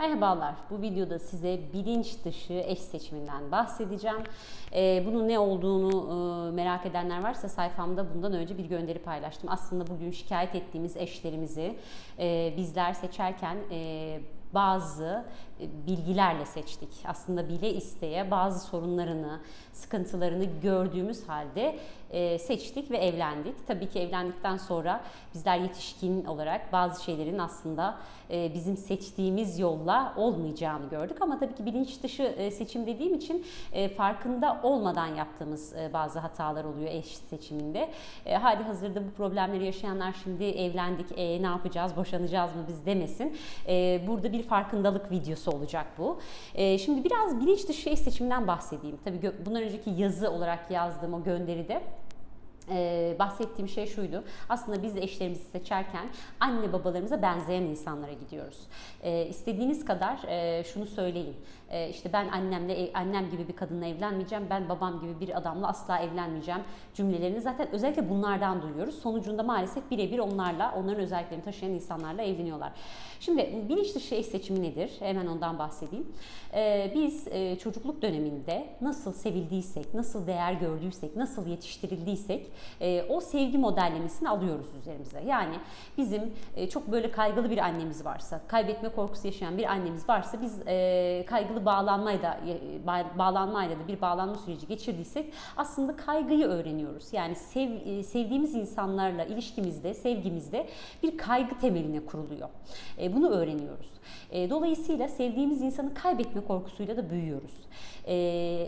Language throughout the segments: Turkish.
Merhabalar, bu videoda size bilinç dışı eş seçiminden bahsedeceğim. Ee, bunun ne olduğunu e, merak edenler varsa sayfamda bundan önce bir gönderi paylaştım. Aslında bugün şikayet ettiğimiz eşlerimizi e, bizler seçerken e, bazı e, bilgilerle seçtik. Aslında bile isteye bazı sorunlarını, sıkıntılarını gördüğümüz halde e, seçtik ve evlendik. Tabii ki evlendikten sonra bizler yetişkin olarak bazı şeylerin aslında e, bizim seçtiğimiz yolla olmayacağını gördük. Ama tabii ki bilinç dışı e, seçim dediğim için farkında olmadan yaptığımız bazı hatalar oluyor eş seçiminde. E, hali hazırda bu problemleri yaşayanlar şimdi evlendik, e, ne yapacağız, boşanacağız mı biz demesin. Burada bir farkındalık videosu olacak bu. Şimdi biraz bilinç dışı eş seçiminden bahsedeyim. Tabii bundan önceki yazı olarak yazdığım o gönderide ee, bahsettiğim şey şuydu. Aslında biz eşlerimizi seçerken anne babalarımıza benzeyen insanlara gidiyoruz. Ee, istediğiniz kadar e, şunu söyleyin. Ee, işte ben annemle e, annem gibi bir kadınla evlenmeyeceğim. Ben babam gibi bir adamla asla evlenmeyeceğim cümlelerini zaten özellikle bunlardan duyuyoruz. Sonucunda maalesef birebir onlarla, onların özelliklerini taşıyan insanlarla evleniyorlar. Şimdi bilinç dışı eş seçimi nedir? Hemen ondan bahsedeyim. Ee, biz e, çocukluk döneminde nasıl sevildiysek, nasıl değer gördüysek, nasıl yetiştirildiysek e, o sevgi modellemesini alıyoruz üzerimize. Yani bizim e, çok böyle kaygılı bir annemiz varsa, kaybetme korkusu yaşayan bir annemiz varsa biz e, kaygılı bağlanmayla da e, ba- bağlanmayla da bir bağlanma süreci geçirdiysek aslında kaygıyı öğreniyoruz. Yani sev, e, sevdiğimiz insanlarla ilişkimizde, sevgimizde bir kaygı temeline kuruluyor. E, bunu öğreniyoruz. E, dolayısıyla sevdiğimiz insanı kaybetme korkusuyla da büyüyoruz. E,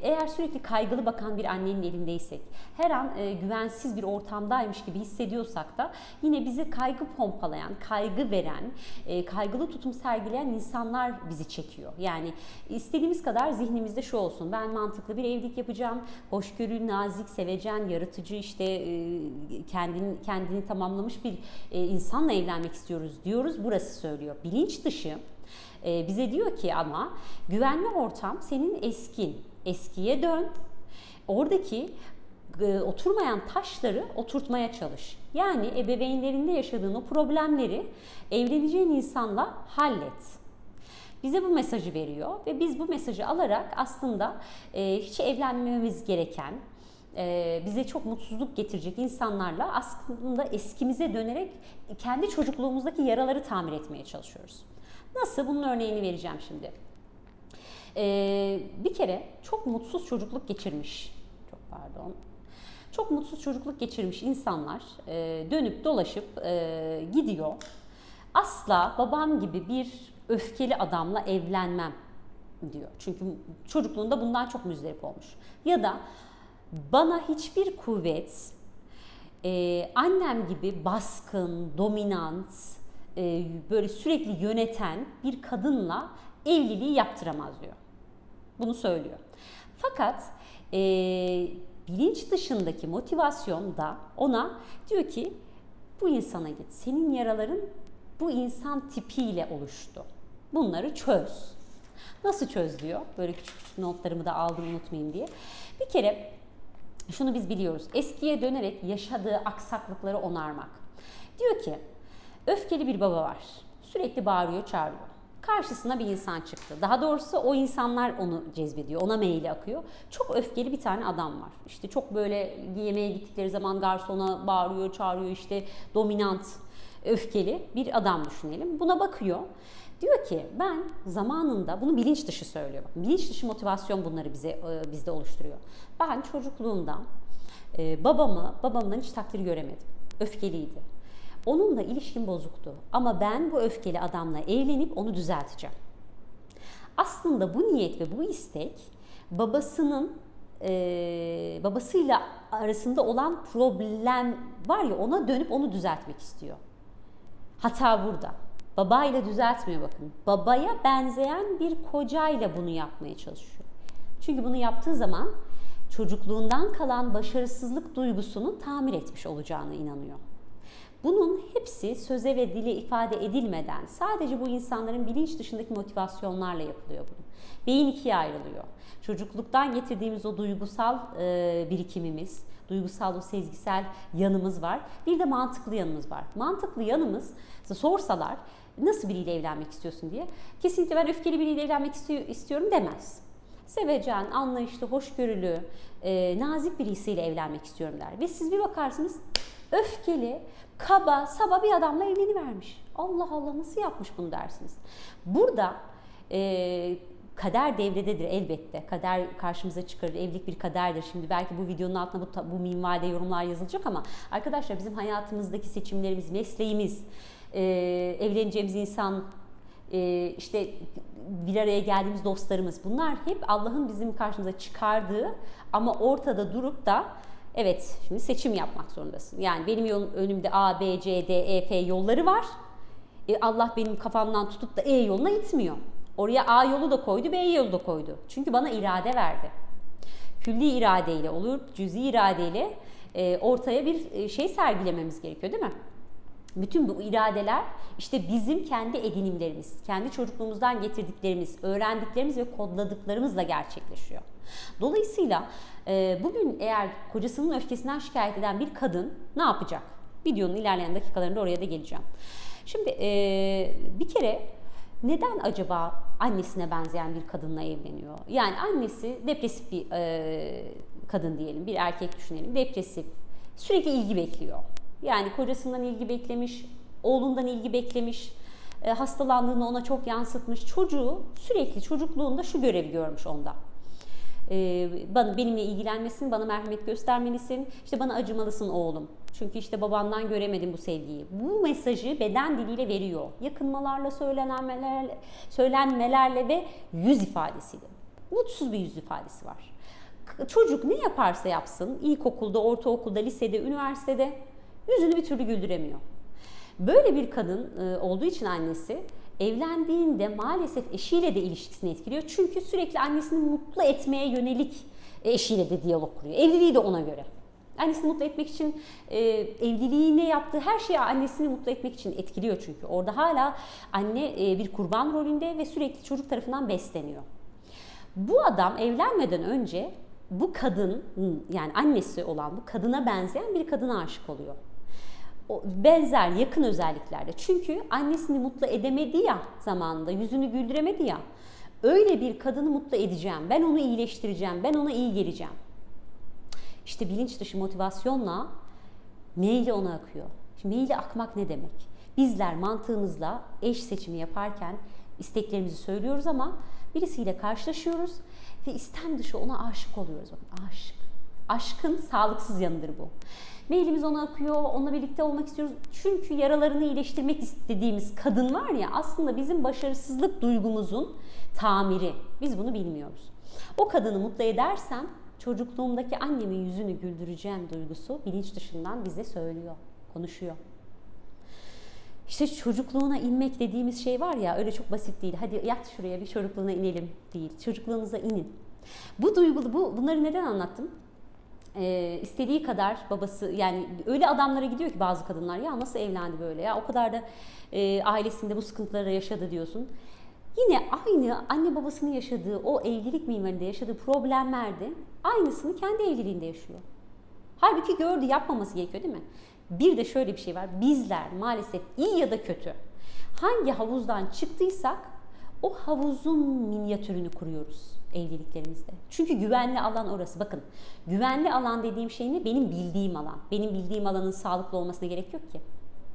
eğer sürekli kaygılı bakan bir annenin elindeysek, her an e, güvensiz bir ortamdaymış gibi hissediyorsak da yine bizi kaygı pompalayan, kaygı veren, e, kaygılı tutum sergileyen insanlar bizi çekiyor. Yani istediğimiz kadar zihnimizde şu olsun, ben mantıklı bir evlilik yapacağım, hoşgörü, nazik, sevecen, yaratıcı işte e, kendini, kendini tamamlamış bir insanla evlenmek istiyoruz diyoruz. Burası söylüyor. Bilinç dışı e, bize diyor ki ama güvenli ortam senin eskin. Eskiye dön. Oradaki e, oturmayan taşları oturtmaya çalış. Yani ebeveynlerinde yaşadığın o problemleri evleneceğin insanla hallet. Bize bu mesajı veriyor ve biz bu mesajı alarak aslında e, hiç evlenmememiz gereken, e, bize çok mutsuzluk getirecek insanlarla aslında eskimize dönerek kendi çocukluğumuzdaki yaraları tamir etmeye çalışıyoruz. Nasıl? Bunun örneğini vereceğim şimdi. E, bir kere çok mutsuz çocukluk geçirmiş, çok pardon, çok mutsuz çocukluk geçirmiş insanlar e, dönüp dolaşıp e, gidiyor. Asla babam gibi bir öfkeli adamla evlenmem diyor. Çünkü çocukluğunda bundan çok müzdarip olmuş. Ya da bana hiçbir kuvvet e, annem gibi baskın, dominant, e, böyle sürekli yöneten bir kadınla evliliği yaptıramaz diyor. Bunu söylüyor. Fakat e, bilinç dışındaki motivasyon da ona diyor ki bu insana git. Senin yaraların bu insan tipiyle oluştu. Bunları çöz. Nasıl çöz diyor. Böyle küçük küçük notlarımı da aldım unutmayayım diye. Bir kere şunu biz biliyoruz. Eskiye dönerek yaşadığı aksaklıkları onarmak. Diyor ki öfkeli bir baba var. Sürekli bağırıyor, çağırıyor. Karşısına bir insan çıktı. Daha doğrusu o insanlar onu cezbediyor. Ona meyli akıyor. Çok öfkeli bir tane adam var. İşte çok böyle yemeğe gittikleri zaman garsona bağırıyor, çağırıyor işte dominant, öfkeli bir adam düşünelim. Buna bakıyor. Diyor ki ben zamanında bunu bilinç dışı söylüyor. Bilinç dışı motivasyon bunları bize e, bizde oluşturuyor. Ben çocukluğumda e, babamı babamdan hiç takdir göremedim. Öfkeliydi. Onunla ilişkim bozuktu. Ama ben bu öfkeli adamla evlenip onu düzelteceğim. Aslında bu niyet ve bu istek babasının e, babasıyla arasında olan problem var ya ona dönüp onu düzeltmek istiyor. Hata burada. Babayla düzeltmiyor bakın. Babaya benzeyen bir kocayla bunu yapmaya çalışıyor. Çünkü bunu yaptığı zaman çocukluğundan kalan başarısızlık duygusunu tamir etmiş olacağına inanıyor. Bunun hepsi söze ve dile ifade edilmeden sadece bu insanların bilinç dışındaki motivasyonlarla yapılıyor bunu. Beyin ikiye ayrılıyor. Çocukluktan getirdiğimiz o duygusal e, birikimimiz, duygusal o sezgisel yanımız var. Bir de mantıklı yanımız var. Mantıklı yanımız sorsalar Nasıl biriyle evlenmek istiyorsun diye. Kesinlikle ben öfkeli biriyle evlenmek istiyor- istiyorum demez. Sevecen, anlayışlı, hoşgörülü, e, nazik birisiyle evlenmek istiyorum der. Ve siz bir bakarsınız öfkeli, kaba, saba bir adamla evlenivermiş. Allah Allah nasıl yapmış bunu dersiniz. Burada e, kader devrededir elbette. Kader karşımıza çıkarır. Evlilik bir kaderdir. Şimdi belki bu videonun altına bu, bu minvalde yorumlar yazılacak ama arkadaşlar bizim hayatımızdaki seçimlerimiz, mesleğimiz, e, evleneceğimiz insan, e, işte bir araya geldiğimiz dostlarımız bunlar hep Allah'ın bizim karşımıza çıkardığı ama ortada durup da evet şimdi seçim yapmak zorundasın. Yani benim yolum, önümde A, B, C, D, E, F yolları var. E, Allah benim kafamdan tutup da E yoluna itmiyor. Oraya A yolu da koydu, B yolu da koydu. Çünkü bana irade verdi. Külli iradeyle olur, cüzi iradeyle e, ortaya bir e, şey sergilememiz gerekiyor değil mi? Bütün bu iradeler işte bizim kendi edinimlerimiz, kendi çocukluğumuzdan getirdiklerimiz, öğrendiklerimiz ve kodladıklarımızla gerçekleşiyor. Dolayısıyla e, bugün eğer kocasının öfkesinden şikayet eden bir kadın ne yapacak? Videonun ilerleyen dakikalarında oraya da geleceğim. Şimdi e, bir kere neden acaba annesine benzeyen bir kadınla evleniyor? Yani annesi depresif bir e, kadın diyelim, bir erkek düşünelim, depresif, sürekli ilgi bekliyor. Yani kocasından ilgi beklemiş, oğlundan ilgi beklemiş, e, hastalandığında ona çok yansıtmış. Çocuğu sürekli çocukluğunda şu görevi görmüş onda. E, bana benimle ilgilenmesin, bana merhamet göstermelisin, işte bana acımalısın oğlum. Çünkü işte babandan göremedim bu sevgiyi. Bu mesajı beden diliyle veriyor. Yakınmalarla, söylenmelerle, söylenmelerle ve yüz ifadesiyle. Mutsuz bir yüz ifadesi var. Çocuk ne yaparsa yapsın, ilkokulda, ortaokulda, lisede, üniversitede yüzünü bir türlü güldüremiyor. Böyle bir kadın e, olduğu için annesi evlendiğinde maalesef eşiyle de ilişkisini etkiliyor. Çünkü sürekli annesini mutlu etmeye yönelik e, eşiyle de diyalog kuruyor. Evliliği de ona göre. Annesini mutlu etmek için e, evliliğine yaptığı her şeyi annesini mutlu etmek için etkiliyor çünkü. Orada hala anne e, bir kurban rolünde ve sürekli çocuk tarafından besleniyor. Bu adam evlenmeden önce bu kadın yani annesi olan bu kadına benzeyen bir kadına aşık oluyor. Benzer yakın özelliklerde. Çünkü annesini mutlu edemedi ya zamanında, yüzünü güldüremedi ya. Öyle bir kadını mutlu edeceğim. Ben onu iyileştireceğim. Ben ona iyi geleceğim. İşte bilinç dışı motivasyonla meyli ona akıyor. Şimdi meyli akmak ne demek? Bizler mantığımızla eş seçimi yaparken isteklerimizi söylüyoruz ama birisiyle karşılaşıyoruz ve istem dışı ona aşık oluyoruz. Bakın aşık. Aşkın sağlıksız yanıdır bu. Mailimiz ona akıyor, onunla birlikte olmak istiyoruz. Çünkü yaralarını iyileştirmek istediğimiz kadın var ya aslında bizim başarısızlık duygumuzun tamiri. Biz bunu bilmiyoruz. O kadını mutlu edersem çocukluğumdaki annemin yüzünü güldüreceğim duygusu bilinç dışından bize söylüyor, konuşuyor. İşte çocukluğuna inmek dediğimiz şey var ya öyle çok basit değil. Hadi yat şuraya bir çocukluğuna inelim değil. Çocukluğunuza inin. Bu duygulu bu bunları neden anlattım? Ee, istediği kadar babası yani öyle adamlara gidiyor ki bazı kadınlar ya nasıl evlendi böyle ya o kadar da e, ailesinde bu sıkıntıları yaşadı diyorsun. Yine aynı anne babasının yaşadığı o evlilik mimarinde yaşadığı problemlerde aynısını kendi evliliğinde yaşıyor. Halbuki gördü yapmaması gerekiyor değil mi? Bir de şöyle bir şey var. Bizler maalesef iyi ya da kötü hangi havuzdan çıktıysak o havuzun minyatürünü kuruyoruz evliliklerimizde. Çünkü güvenli alan orası. Bakın güvenli alan dediğim şey ne? Benim bildiğim alan. Benim bildiğim alanın sağlıklı olmasına gerek yok ki.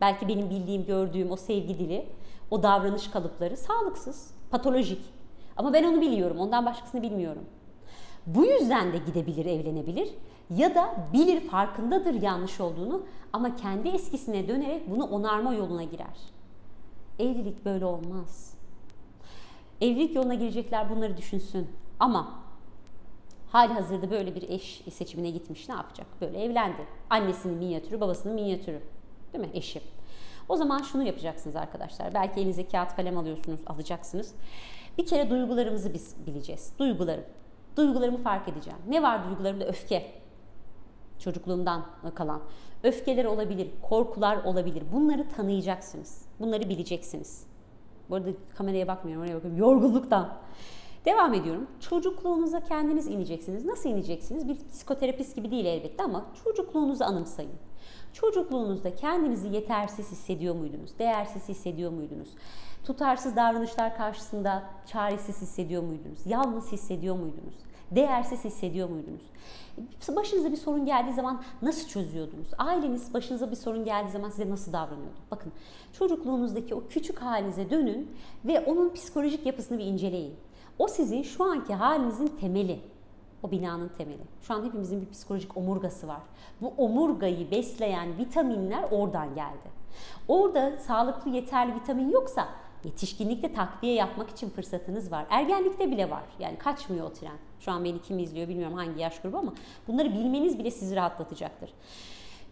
Belki benim bildiğim, gördüğüm o sevgi dili, o davranış kalıpları sağlıksız, patolojik. Ama ben onu biliyorum. Ondan başkasını bilmiyorum. Bu yüzden de gidebilir, evlenebilir ya da bilir farkındadır yanlış olduğunu ama kendi eskisine dönerek bunu onarma yoluna girer. Evlilik böyle olmaz. Evlilik yoluna girecekler bunları düşünsün. Ama hali hazırda böyle bir eş seçimine gitmiş ne yapacak? Böyle evlendi. Annesinin minyatürü, babasının minyatürü. Değil mi? Eşi. O zaman şunu yapacaksınız arkadaşlar. Belki elinize kağıt kalem alıyorsunuz, alacaksınız. Bir kere duygularımızı biz bileceğiz. Duygularım. Duygularımı fark edeceğim. Ne var duygularımda? Öfke. Çocukluğumdan kalan. Öfkeler olabilir, korkular olabilir. Bunları tanıyacaksınız. Bunları bileceksiniz. Bu arada kameraya bakmıyorum, oraya bakıyorum. Yorgunluktan. Devam ediyorum. Çocukluğunuza kendiniz ineceksiniz. Nasıl ineceksiniz? Bir psikoterapist gibi değil elbette ama çocukluğunuzu anımsayın. Çocukluğunuzda kendinizi yetersiz hissediyor muydunuz? Değersiz hissediyor muydunuz? Tutarsız davranışlar karşısında çaresiz hissediyor muydunuz? Yalnız hissediyor muydunuz? Değersiz hissediyor muydunuz? Başınıza bir sorun geldiği zaman nasıl çözüyordunuz? Aileniz başınıza bir sorun geldiği zaman size nasıl davranıyordu? Bakın çocukluğunuzdaki o küçük halinize dönün ve onun psikolojik yapısını bir inceleyin. O sizin şu anki halinizin temeli. O binanın temeli. Şu an hepimizin bir psikolojik omurgası var. Bu omurgayı besleyen vitaminler oradan geldi. Orada sağlıklı yeterli vitamin yoksa yetişkinlikte takviye yapmak için fırsatınız var. Ergenlikte bile var. Yani kaçmıyor o tren. Şu an beni kim izliyor bilmiyorum hangi yaş grubu ama bunları bilmeniz bile sizi rahatlatacaktır.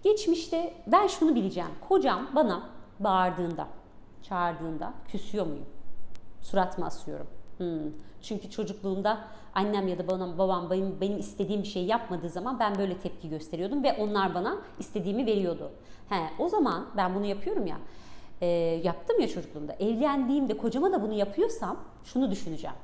Geçmişte ben şunu bileceğim. Kocam bana bağırdığında, çağırdığında küsüyor muyum? Surat mı asıyorum? Hmm. Çünkü çocukluğumda annem ya da bana, babam benim, benim istediğim bir şey yapmadığı zaman ben böyle tepki gösteriyordum ve onlar bana istediğimi veriyordu. He, o zaman ben bunu yapıyorum ya, e, yaptım ya çocukluğumda. Evlendiğimde kocama da bunu yapıyorsam şunu düşüneceğim.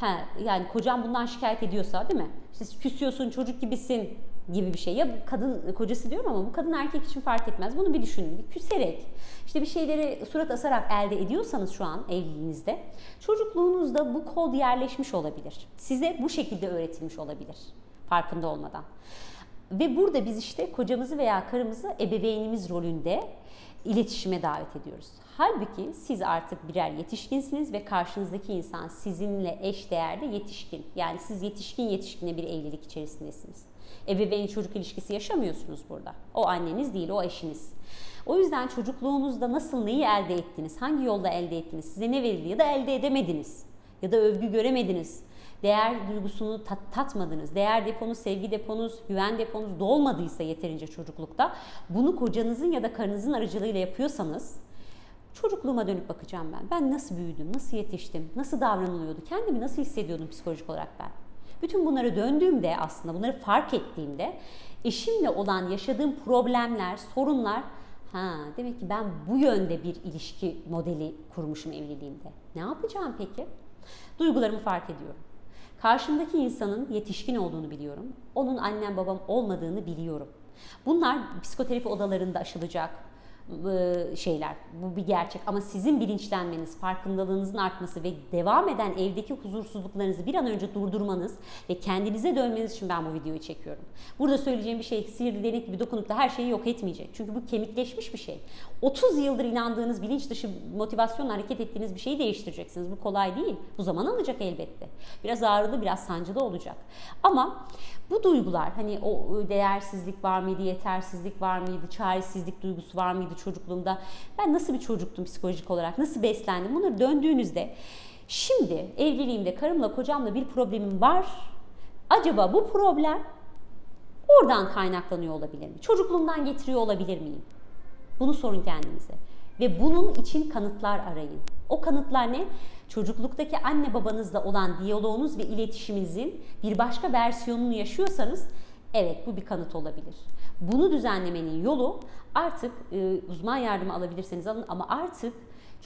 He, yani kocam bundan şikayet ediyorsa değil mi? İşte küsüyorsun, çocuk gibisin gibi bir şey. Ya kadın kocası diyorum ama bu kadın erkek için fark etmez. Bunu bir düşünün. Küserek, işte bir şeyleri surat asarak elde ediyorsanız şu an evliliğinizde çocukluğunuzda bu kod yerleşmiş olabilir. Size bu şekilde öğretilmiş olabilir farkında olmadan. Ve burada biz işte kocamızı veya karımızı ebeveynimiz rolünde iletişime davet ediyoruz. Halbuki siz artık birer yetişkinsiniz ve karşınızdaki insan sizinle eş değerde yetişkin. Yani siz yetişkin yetişkine bir evlilik içerisindesiniz. Ebeveyn çocuk ilişkisi yaşamıyorsunuz burada. O anneniz değil, o eşiniz. O yüzden çocukluğunuzda nasıl neyi elde ettiniz, hangi yolda elde ettiniz, size ne verildi ya da elde edemediniz ya da övgü göremediniz değer duygusunu tat, tatmadınız, değer deponuz, sevgi deponuz, güven deponuz dolmadıysa yeterince çocuklukta bunu kocanızın ya da karınızın aracılığıyla yapıyorsanız çocukluğuma dönüp bakacağım ben. Ben nasıl büyüdüm, nasıl yetiştim, nasıl davranılıyordu, kendimi nasıl hissediyordum psikolojik olarak ben. Bütün bunları döndüğümde aslında bunları fark ettiğimde eşimle olan yaşadığım problemler, sorunlar ha demek ki ben bu yönde bir ilişki modeli kurmuşum evliliğimde. Ne yapacağım peki? Duygularımı fark ediyorum. Karşımdaki insanın yetişkin olduğunu biliyorum. Onun annem babam olmadığını biliyorum. Bunlar psikoterapi odalarında aşılacak şeyler. Bu bir gerçek ama sizin bilinçlenmeniz, farkındalığınızın artması ve devam eden evdeki huzursuzluklarınızı bir an önce durdurmanız ve kendinize dönmeniz için ben bu videoyu çekiyorum. Burada söyleyeceğim bir şey sihirli denek gibi dokunup da her şeyi yok etmeyecek. Çünkü bu kemikleşmiş bir şey. 30 yıldır inandığınız bilinç dışı motivasyonla hareket ettiğiniz bir şeyi değiştireceksiniz. Bu kolay değil. Bu zaman alacak elbette. Biraz ağrılı, biraz sancılı olacak. Ama bu duygular hani o değersizlik var mıydı, yetersizlik var mıydı, çaresizlik duygusu var mıydı çocukluğumda? Ben nasıl bir çocuktum psikolojik olarak, nasıl beslendim? Bunları döndüğünüzde şimdi evliliğimde karımla kocamla bir problemim var. Acaba bu problem oradan kaynaklanıyor olabilir mi? Çocukluğumdan getiriyor olabilir miyim? Bunu sorun kendinize. Ve bunun için kanıtlar arayın. O kanıtlar ne? Çocukluktaki anne babanızla olan diyaloğunuz ve iletişiminizin bir başka versiyonunu yaşıyorsanız evet bu bir kanıt olabilir. Bunu düzenlemenin yolu artık e, uzman yardımı alabilirseniz alın ama artık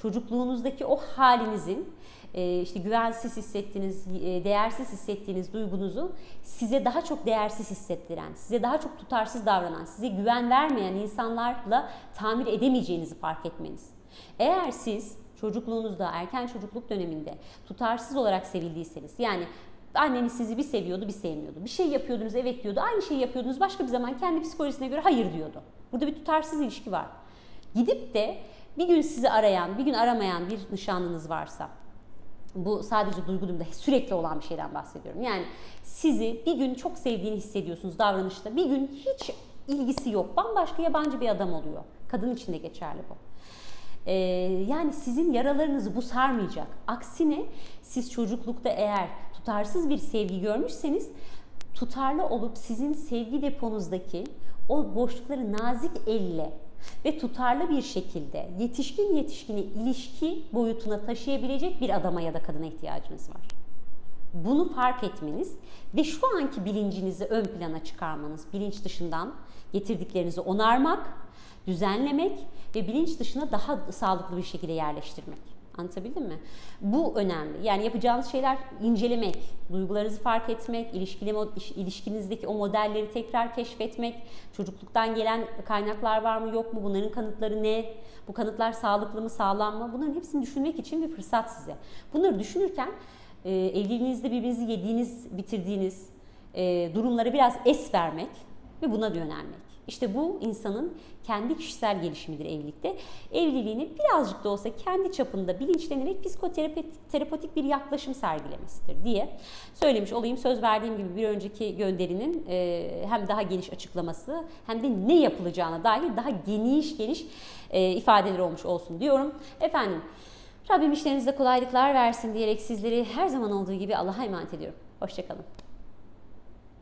çocukluğunuzdaki o halinizin e, işte güvensiz hissettiğiniz, e, değersiz hissettiğiniz duygunuzu size daha çok değersiz hissettiren, size daha çok tutarsız davranan, size güven vermeyen insanlarla tamir edemeyeceğinizi fark etmeniz. Eğer siz çocukluğunuzda, erken çocukluk döneminde tutarsız olarak sevildiyseniz, yani anneniz sizi bir seviyordu, bir sevmiyordu. Bir şey yapıyordunuz, evet diyordu. Aynı şeyi yapıyordunuz, başka bir zaman kendi psikolojisine göre hayır diyordu. Burada bir tutarsız ilişki var. Gidip de bir gün sizi arayan, bir gün aramayan bir nişanlınız varsa, bu sadece duygu sürekli olan bir şeyden bahsediyorum. Yani sizi bir gün çok sevdiğini hissediyorsunuz davranışta, bir gün hiç ilgisi yok, bambaşka yabancı bir adam oluyor. Kadın için de geçerli bu. Ee, yani sizin yaralarınızı bu sarmayacak. Aksine siz çocuklukta eğer tutarsız bir sevgi görmüşseniz tutarlı olup sizin sevgi deponuzdaki o boşlukları nazik elle ve tutarlı bir şekilde yetişkin yetişkine ilişki boyutuna taşıyabilecek bir adama ya da kadına ihtiyacınız var. Bunu fark etmeniz ve şu anki bilincinizi ön plana çıkarmanız, bilinç dışından getirdiklerinizi onarmak, düzenlemek ve bilinç dışına daha sağlıklı bir şekilde yerleştirmek. Anlatabildim mi? Bu önemli. Yani yapacağınız şeyler incelemek, duygularınızı fark etmek, ilişkili, ilişkinizdeki o modelleri tekrar keşfetmek, çocukluktan gelen kaynaklar var mı yok mu, bunların kanıtları ne, bu kanıtlar sağlıklı mı sağlam mı, bunların hepsini düşünmek için bir fırsat size. Bunları düşünürken e, evliliğinizde birbirinizi yediğiniz, bitirdiğiniz e, durumlara biraz es vermek ve buna yönelmek. İşte bu insanın kendi kişisel gelişimidir evlilikte. Evliliğini birazcık da olsa kendi çapında bilinçlenerek psikoterapetik bir yaklaşım sergilemesidir diye söylemiş olayım. Söz verdiğim gibi bir önceki gönderinin e, hem daha geniş açıklaması hem de ne yapılacağına dair daha geniş geniş e, ifadeler olmuş olsun diyorum. Efendim Rabbim işlerinizde kolaylıklar versin diyerek sizleri her zaman olduğu gibi Allah'a emanet ediyorum. Hoşçakalın.